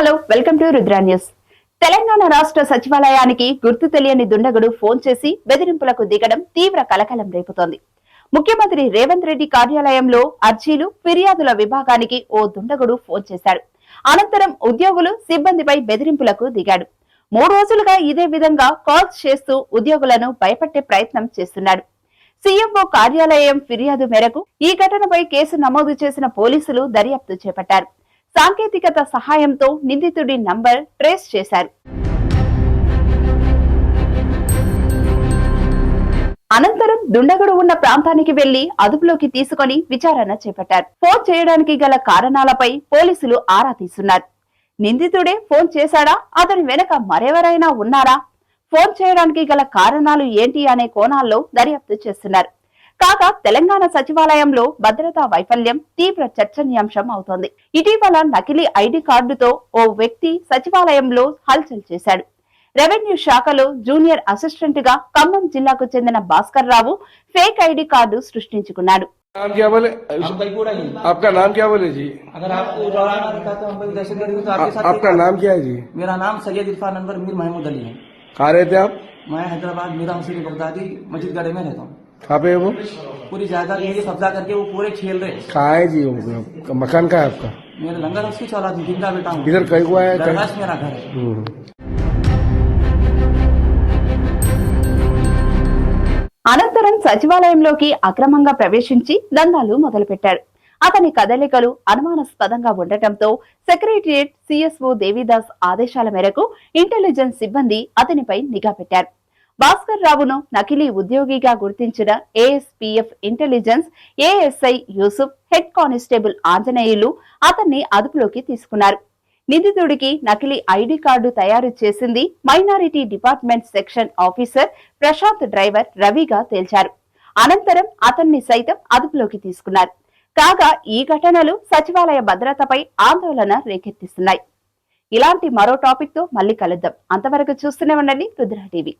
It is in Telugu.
Hello welcome to Rudra news. Telangana రాష్ట్ర సచివాలయానికి గుర్తు తెలియని దుండగుడు ఫోన్ చేసి బెదిరింపులకు దిగడం తీవ్ర కలకలం రేపుతోంది. ముఖ్యమంత్రి రేవంత్ రెడ్డి కార్యాలయంలో అర్జీలు ఫిర్యాదుల విభాగానికి ఓ దుండగుడు ఫోన్ చేశాడు. అనంతరం ఉద్యోగులు సిబ్బందిపై బెదిరింపులకు దిగాడు. మూడు రోజులుగా ఇదే విధంగా కాల్స్ చేస్తూ ఉద్యోగులను భయపెట్టే ప్రయత్నం చేస్తున్నాడు. సీఎంఓ కార్యాలయం ఫిర్యాదు మేరకు ఈ ఘటనపై కేసు నమోదు చేసిన పోలీసులు దర్యాప్తు చేపట్టారు. సాంకేతికత సహాయంతో నిందితుడి నంబర్ ట్రేస్ చేశారు. అనంతరం దుండగుడు ఉన్న ప్రాంతానికి వెళ్ళి అదుపులోకి తీసుకొని విచారణ చేపట్టారు. ఫోన్ చేయడానికి గల కారణాలపై పోలీసులు ఆరా తీస్తున్నారు. నిందితుడే ఫోన్ చేశాడా? అతని వెనక మరెవరైనా ఉన్నారా? ఫోన్ చేయడానికి గల కారణాలు ఏంటి అనే కోణాల్లో దర్యాప్తు చేస్తున్నారు. కాగా తెలంగాణ సచివాలయంలో భద్రతా వైఫల్యం తీవ్ర చర్చనీయాంశం అవుతోంది ఇటీవల నకిలీ ఐడి కార్డుతో ఓ వ్యక్తి సచివాలయంలో హల్చల్ చేశాడు రెవెన్యూ శాఖలో జూనియర్ అసిస్టెంట్ గా ఖమ్మం జిల్లాకు చెందిన Bhaskar Rao fake ID card సృష్టించుకున్నాడు नाम क्या बोले हम कईपूरा ही आपका नाम क्या बोले जी अगर आपको दौराना दिखा तो हम कोई दहशतगर्दी को तो आपके आ- साथ आपका नाम क्या है जी मेरा नाम सैयद इरफान अनवर मीर महमूद अली है कहाँ रहते हैं आप मैं हैदराबाद मीरा मसीह बगदादी मस्जिद गढ़े में रहता हूँ कहाँ पे है वो पूरी जायदाद मेरी कब्जा करके वो पूरे खेल रहे हैं। कहाँ है जी वो मकान कहाँ है आपका मेरा लंगर उसकी चौला थी जिंदा बेटा हूँ इधर कहीं हुआ है कहीं दरगाह मेरा घर है हम्म। అనంతరం సచివాలయంలోకి అక్రమంగా ప్రవేశించి దందాలు మొదలుపెట్టాడు అతని కదలికలు అనుమానాస్పదంగా ఉండటంతో సెక్రటరియట్ సిఎస్ఓ దేవిదాస్ ఆదేశాల మేరకు ఇంటెలిజెన్స్ సిబ్బంది అతనిపై నిఘా పెట్టారు భాస్కర్ రావును నకిలీ ఉద్యోగిగా గుర్తించిన ASPF intelligence ASI Yusuf head constable Anjaneyulu అతన్ని అదుపులోకి తీసుకున్నారు. నిందితుడికి నకిలీ ఐడి కార్డు తయారు చేసింది minority department section officer Prashanth driver రవిగా తేల్చారు. అనంతరం అతన్ని సైతం అదుపులోకి తీసుకున్నారు. కాగా ఈ ఘటనలు సచివాలయ భద్రతపై ఆందోళన రేకెత్తిస్తున్నాయి. ఇలాంటి మరో టాపిక్తో మళ్ళీ కలుద్దాం. అంతవరకు చూస్తూనే ఉండండి రుద్ర టీవీ.